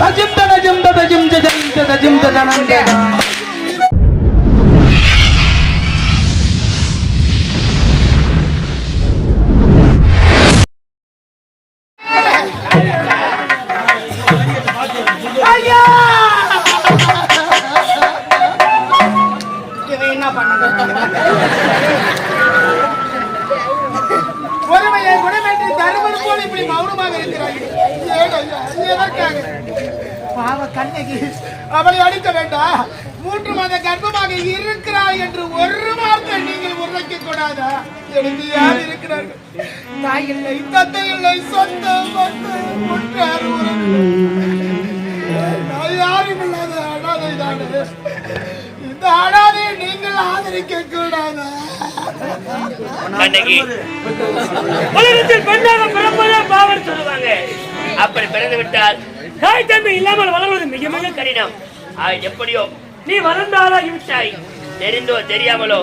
తజిం తజిం తజిం తజిం తజిం తజనంటే மட்டும் அந்த கர்ப்பமாக இருக்கிறாள் என்று ஒரு வார்த்தை நீங்கள் உரைக்க கூடாதா? எனக்கு யார் இருக்கிறார்கள். தாய் இல்லை தந்தை இல்லை சொந்த நான் யாரும் இல்லாத அனாதை தானே. இந்த அனாதையை நீங்கள் ஆதரிக்க கூடாதா? உலகத்தில் பெண்ணாக பிறப்பதே பாவம் சொல்லுவாங்க. அப்படி பிறந்து விட்டால் தாய் தம்பி இல்லாமல் வளர்வது மிக மிக கடினம். எப்படியோ நீ வளர்ந்தாலாகி விட்டாய் தெரிந்தோ தெரியாமலோ.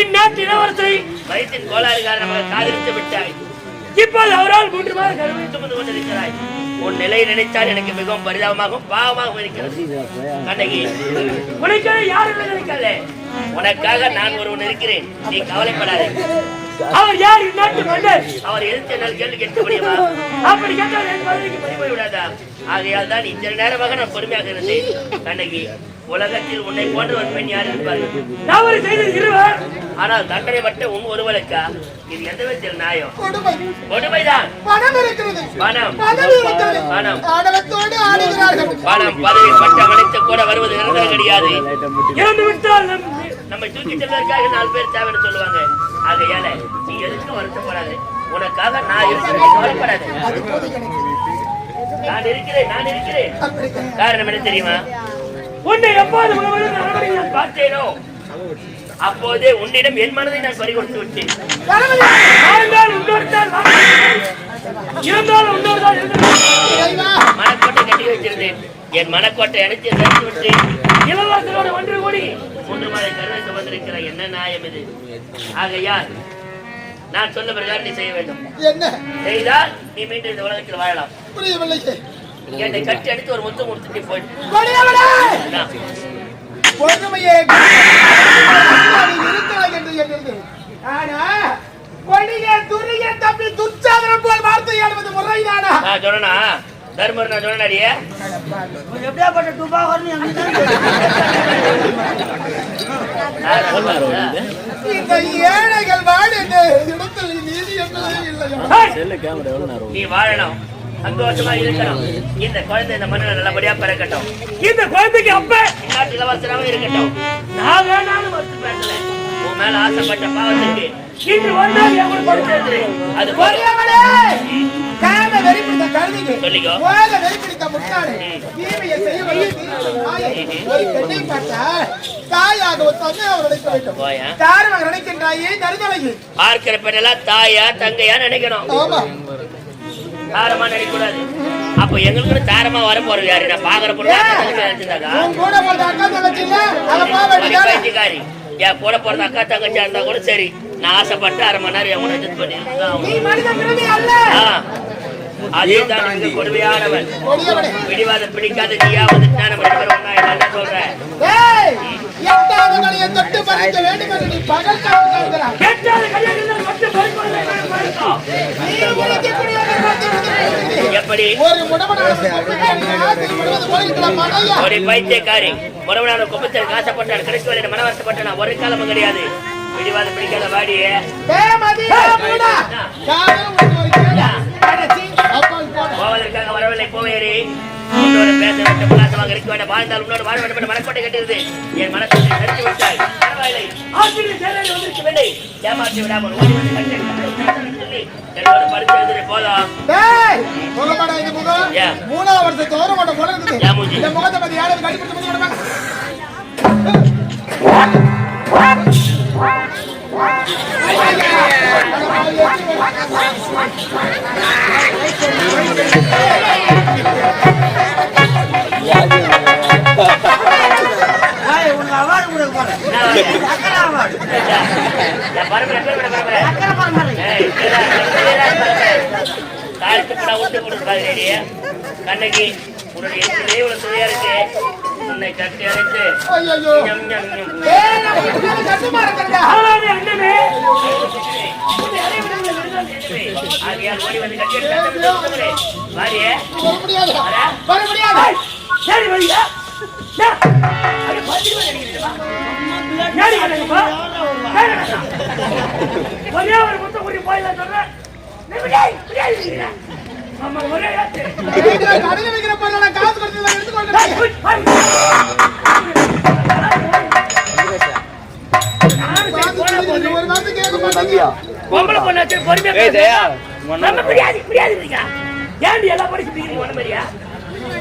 இந்நாட்டு இளவரசரை வயசின் கோளாறு காரணமாக காதலித்து விட்டாய். இப்போது அவரால் மூன்று மாத கருவை சுமந்து கொண்டிருக்கிறாய். உன் நிலையை நினைத்தால் எனக்கு மிகவும் பரிதாபமாகவும் பாவமாகவும் இருக்கிறது. கண்ணகி உனக்காக யாரும் நினைக்காதே உனக்காக நான் ஒருவன் இருக்கிறேன். நீ கவலைப்படாதே. அவர் யார் இந்நாட்டு மன்னர் அவர் எதிர்த்து என்னால் கேள்வி கேட்க முடியுமா அப்படி கேட்டால் என் பதவிக்கு பறிபோய் விடாதா ஆகையால் தான் இந்த நேரமாக நான் பொறுமையாக இருந்தேன். கண்ணகி உலகத்தில் உன்னை போன்ற ஒரு பெண் யார் இருப்பார்கள் தவறு செய்தது இருவர். ஆனால் தண்டனை மட்டும் உன் ஒருவருக்கா இது எந்த விதத்தில் நியாயம்? கொடுமை. கொடுமைதான். பணம் இருக்கிறது. பணம். பதவி இருக்கிறது. பணம். பதவி கூட வருவது நிரந்தரம் கிடையாது. இறந்து விட்டால் நம்மை தூக்கி செல்வதற்காக நாலு பேர் தேவைன்னு சொல்லுவாங்க. ஆகையால நீ எதுக்கும் வருத்தப்படாது. உனக்காக நான் இருக்கிறேன். கவலைப்படாது. நான் இருக்கிறேன் நான் இருக்கிறேன். காரணம் என்ன தெரியுமா? உன்னை எப்போது நான் பார்த்தேனோ அப்போதே உன்னிடம் என் மனதை நான் விட்டேன். உன்னொருத்தால் இருந்தால் இறைவா, மனக்கோட்டை கட்டி வைத்திருந்தேன். என் மனக்கோட்டை அணைத்து தடுத்து விட்டு இளவரசரோடு ஒன்று கூடி மாத கருவை சுமந்திருக்கிற என்ன நியாயம் இது? ஆகையால் நான் சொன்ன பிரகாரம் நீ செய்ய வேண்டும். என்ன? செய்தால் நீ மீண்டும் இந்த உலகத்தில் வாழலாம். புரியவில்லையே. என்னை கட்டி அடித்து ஒரு முத்தம் கொடுத்துட்டு போயிட்டு ஆனா கொடிய துரிய தப்பி துச்சாதனம் போல் வார்த்தை ஆடுவது முறைதானா? நான் சொன்னா தர்மர் நான் சொன்னாடியே எப்படியாப்பட்ட துபாகர்னு இந்த ஏழைகள் வாழுங்க இடத்தில் நீதி என்பதே இல்லையா? நீ வாழணும். சந்தோஷமா இருக்கணும். இந்த குழந்தை இந்த மண்ணில் நல்லபடியா பிறக்கட்டும். இந்த குழந்தைக்கு அப்ப இளவரசராக இருக்கட்டும். நான் வேணாலும் பேசல. உன் மேல ஆசைப்பட்ட பாவத்துக்கு இன்று என் கூட கொடுத்தது அது தீமையை செய்ய. ஒரு பெண்ணை பார்த்தால் தாயாக ஒரு தந்தையாக நினைக்க வேண்டும். நினைக்கின்றாயே பார்க்கிற பெண்ணெல்லாம் தாயா தங்கையா நினைக்கணும். ஆமா. தாரமா நினைக்க கூடாது அப்ப எங்களுக்கு தாரமா வர போறது யாரு? நான் பாக்குற கூட பிறந்த என் கூட பிறந்த அக்கா தங்கச்சியா இருந்தா கூட சரி. நான் ஆசைப்பட்டு அரை மணி நேரம் என் கூட இது பண்ணி எனக்கு கொடுமையானவன் பிடிவாதம் பிடிக்காத நீயா வந்துட்டா நம்ம என்ன சொல்றேன் எப்படி ஒரு பைத்தியக்காரி முறவனான குப்பத்தில் காசப்பட்டான் கிடைச்சு வரையில மனவசப்பட்டான் ஒரு காலமும் கிடையாது பிடிவாதம் பிடிக்காத வாடியே டேய் மதியா மூடா காதல் உனக்கு ஒரு கேடா அடச்சி அப்பால் போடா வரவில்லை போவேரி உன்னோட பேச வேண்டும் உல்லாசமாக இருக்க வேண்டும். வாழ்ந்தால் உன்னோட வாழ வேண்டும் என்று மனக்கோட்டை கட்டிருது என் மனத்தை தடுத்து விட்டாய் பரவாயில்லை. ஆசிரியர் சேவையில் வந்திருக்கவில்லை ஏமாற்றி விடாமல் ஓடி வந்து கட்டி என்னோட முகமாடா இந்த முகம்? மூணாவது வருஷத்து போல இருக்குது? இந்த முகத்தை பத்தி முடி விடுவாங்க? கண்ணகி உன்னுடைய இவ்வளவு இருக்கு உன்னை கட்டி அழைத்து? ஒரே ஒரு முத்தம் கூட்டி போயிடலாம் சொல்றேன். நீ விடாய், விடாய் இருக்கிற. ஆமா, ஒரே கடையில வைக்கிற பொருளை நான் காசு கொடுத்து ஏய், எடுத்துக்கொண்டு போய், போய். நானும் சரி, போனா போகுது. ஒரு வார்த்தை கேட்க மாட்டேங்க பொம்பளை பொண்ணாச்சு பொறுமையா பேசு. நம்ம பிரியாதி பிரியாதி இருக்கா ஏன்டி எல்லாம் படிச்சு பிடிக்கிறீங்க ஒண்ணு மாதிரியா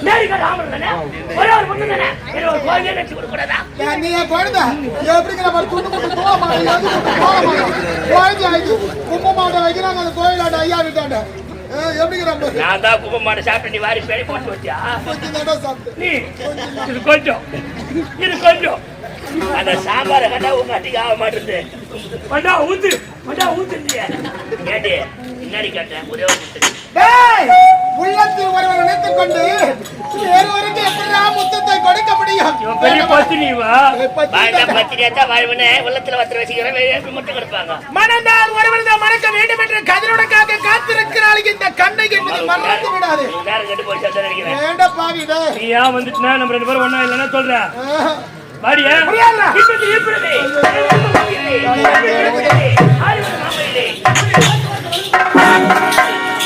நேரிக்கா ராமன் தானே ஒரே ஒரு பொண்ணு தானே வேற ஒரு கோயிலே நினைச்சு கொடுக்க கூடாதா ஏன் நீ என் குழந்தை எப்படிங்கிற மாதிரி துண்டு போட்டு போக மாட்டேன் போக மாட்டேன் குழந்தை ஆயிடுச்சு கும்ப மாட்டை வைக்கிறாங்க அந்த கோயிலாண்ட ஐயா வீட்டாண்ட நான் தான் குப்பை மாட்டை சாப்பிட்டு நீ வாரி பேடி போட்டு வச்சியா கொஞ்சம் நீ இது கொஞ்சம். இது கொஞ்சம். அந்த சாம்பாரை கண்டா உங்க அட்டிக்கு ஆக மாட்டேங்குது. பண்டா ஊத்து பண்டா ஊத்துந்திய கேட்டி கேட்டேன் ஒரே உள்ளத்தில் ஒருவர் நினைத்துக் கொண்டு எப்படிடா முத்தத்தை கொடுக்க முடியும் இவன் பெரிய பத்தினி வா ஏய், பத்தினி வாழ்ந்தா தான். பத்தினியா தான் வாழ்வனே உள்ளத்துல வத்திர வச்சுக்கிறேன் மட்டும் கொடுப்பாங்க. மனந்தால் ஒருவர் தான் மணக்க வேண்டும் என்று கதிரோடக்காக காத்திருக்கிறாள் இந்த கண்ணை என்பதை மறந்து விடாது. கெட்டு போய் நினைக்கிறேன். நீ ஏன் வந்துட்டுனா நம்ம ரெண்டு பேரும் ஒண்ணா இல்லைன்னா சொல்றேன். இப்படி இப்படி ஆறு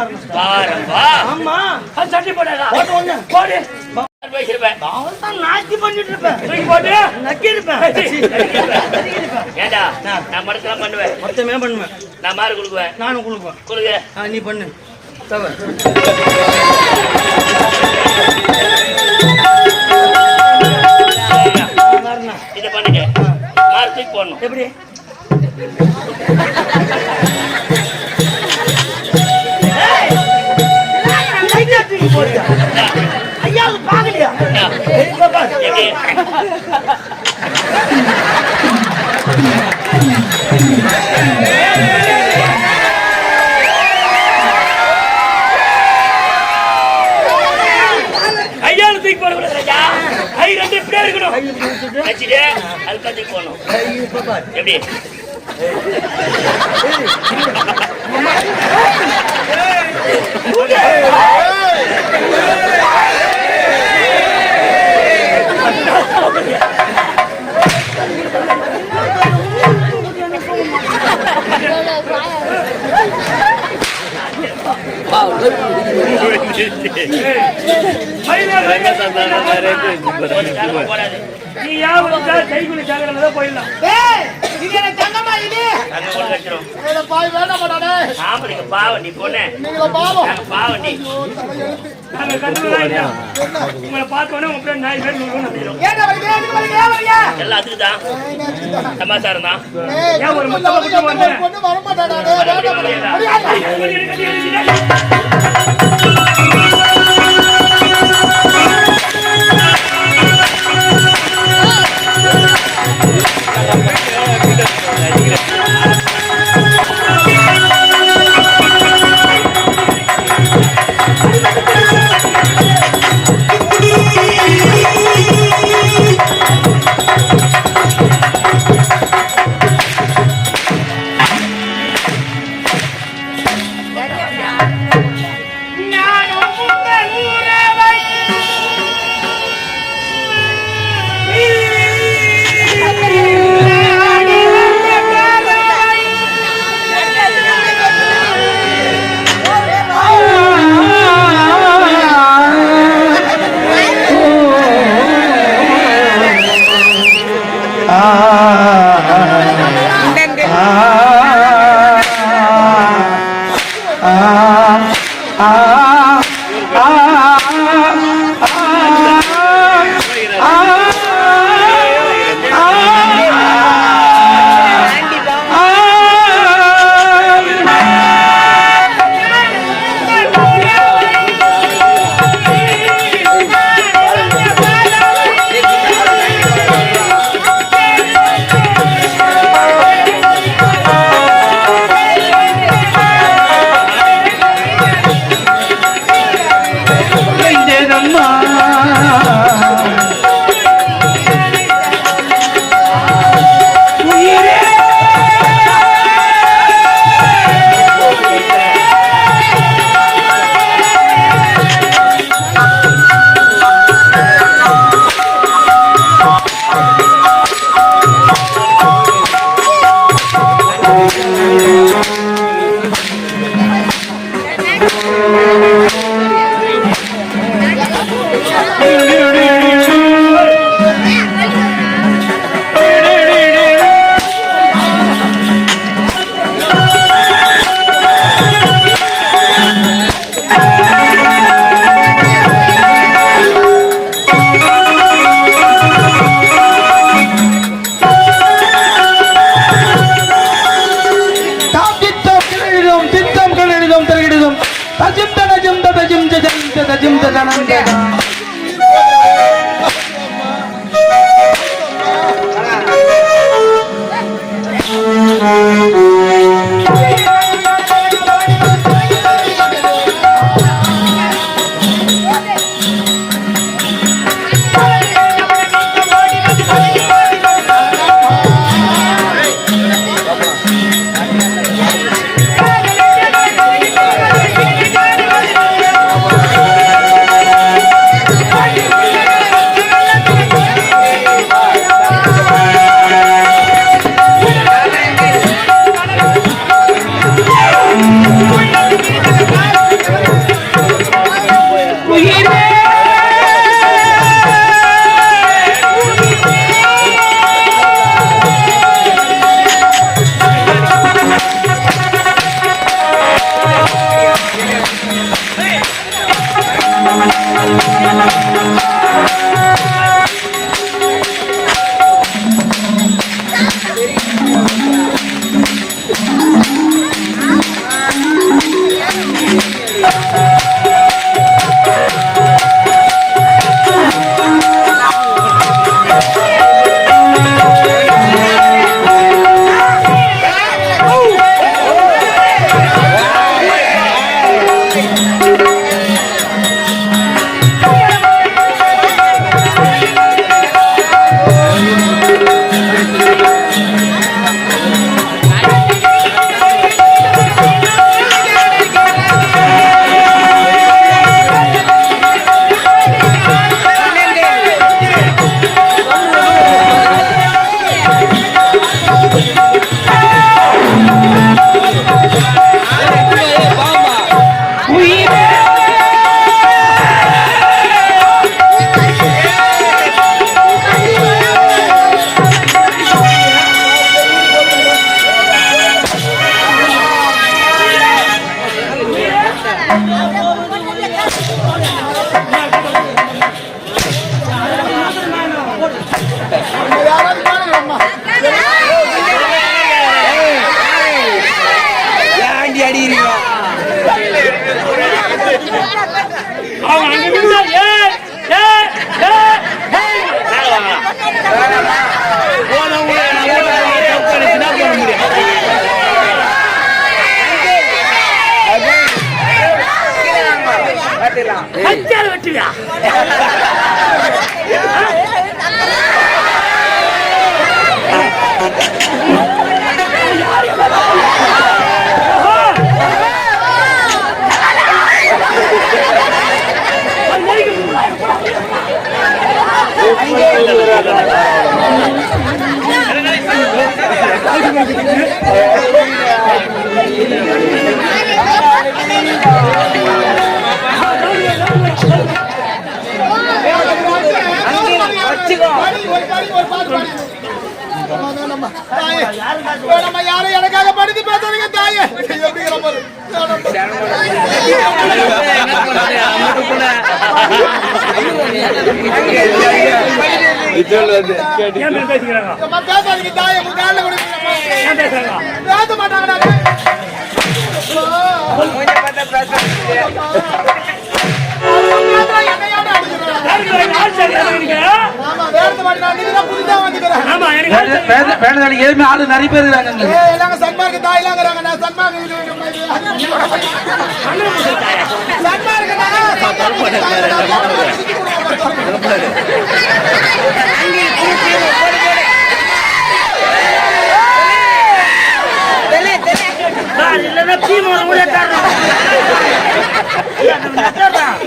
ஆரம்பிச்சிட்டேன் பாரம்பா ஆமா. சட்டி போடாதா? போட்ட போடு. நாட்டி பண்ணிட்டு இருப்பேன் நக்கி இருப்பேன் ஏண்டா? நான் மடக்கெல்லாம் பண்ணுவேன். மொத்தமே பண்ணுவேன். நான் மாறு கொடுக்குவேன். நானும் கொடுப்பேன். கொடுங்க. ஆ, நீ பண்ணு. தவறு. இதை பண்ணுங்க. மாறு தூக்கி போடணும். எப்படி? லைட்டா தூக்கி ஐயா, அது பாக்கலையா? ஏய், பாப்பா. எப்படி கை ரெண்டு இப்படியே இருக்கணும் எப்படி நீ யாவது கைகுலி சாகரம் போயிடலாம் இது எனக்கு தங்கமா இது? பாய் வேண்டாம் மாட்டானே பொண்ணு பாவம் நாங்க உங்களை பார்த்தோன்னே உங்க நாய் பேர் நூறு எல்லாம் அதுக்கு தான் சமாச்சாரம் தான் ஏன் ஒரு முத்தம்? பொண்ணு வர வேண்டாம் எதுவுமே ஆளு நிறைய பேர் இருக்காங்க சன்மார்க்க தாயிலாங்கிறாங்க. நான் சன்மார்க்க இது, இது, இது. அண்ணன் புடிச்ச தாயா? சன்மார்க்கனா, சன்மார்க்க தாயிலா, சன்மார்க்க திருப்பி கொடுங்க. சார், இல்லைன்னா தீமாவை கூட தர்றோம். தர்றோம்.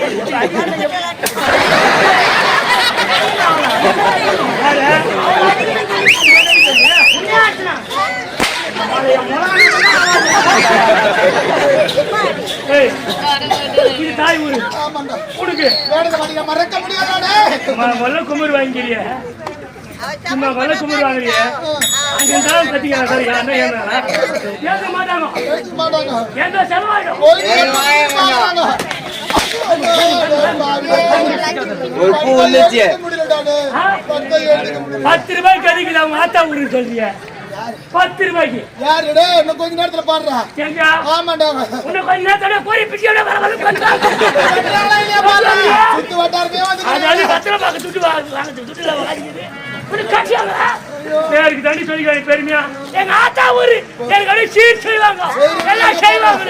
ஏய், இது தாய் ஆமாண்டா. உனக்கு வேணுங்க மாட்டீங்க, மறக்க முடியாதாடே. ம- முதல்ல குமுறு வாங்கிக்கிறிய சும்மா முதல்ல குமுறு வாங்குறிய அங்க இருந்தாலும் கத்திக்கிறேன் சரி என்ன ஏன்னா ஏற்க மாட்டாங்க பேச மாட்டாங்க. ஏதோ செலவாயிடும் ஒழுங்கா பார்க்கறாங்க. ஒரு பூ வந்துச்சு. பத்தை ரூபாய்க்கு அடிக்குது அவங்க ஆத்தா ஊருன்னு சொல்றிய பத்து ரூபாய்க்கு யாருடே? இன்னும் கொஞ்ச நேரத்துல பாடுறா. எங்க ஆமாண்டா. உன்னை கொஞ்ச நேரத்தோட போய் பிச்சையோட வர வர? சுத்து வட்டாரமே வந்து அதாவது பத்திர வாங்க தண்ணி பெருமையா? எங்க ஆத்தா ஊரு. எனக்கு அப்படியே சீர் செய்வாங்க எல்லாம் செய்வாங்க.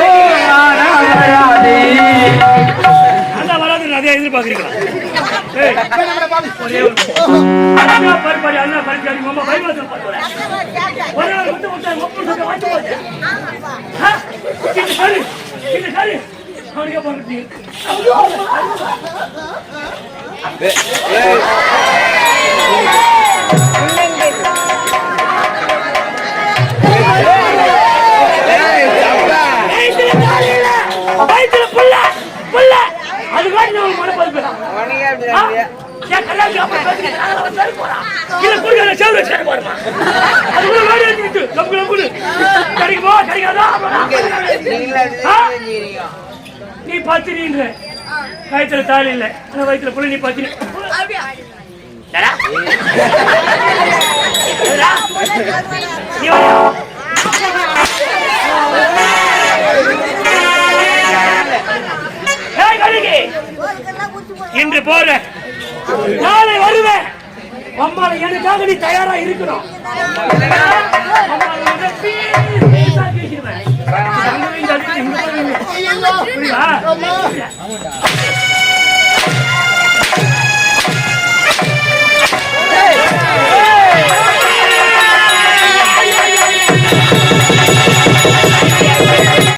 எதிர்பார்க்குறீங்களா ஏய் ஒரே ஒரு அண்ணா பருப்பாடி அண்ணா பருப்பாடி மாமா பைபிள் பண்ணுறேன் ஒரே ஒரு முத்து போச்சு இது சரி இது சரி பண்ணுறீங்க புள்ள, புள்ள. அதுக்காண்டி நான் மனப்பது பேசுறேன். என் கல்யாணத்துக்கு அப்புறம் பேசுறேன். நான் அவன் சரி போறான். இல்ல, குடிக்க நான் செவுல சரி போடுமா? அதுக்குள்ள வேலை. கிடைக்குமா, கிடைக்காதா? நீ பத்திரின்ற வயிற்றுல தாலி இல்ல ஆனா வயிற்றுல புள்ள நீ பத்திரி என்னடா? இன்று போறேன். நாளை வருவேன். அம்மாவை எனக்காக நீ தயாரா இருக்கணும். அம்மாவை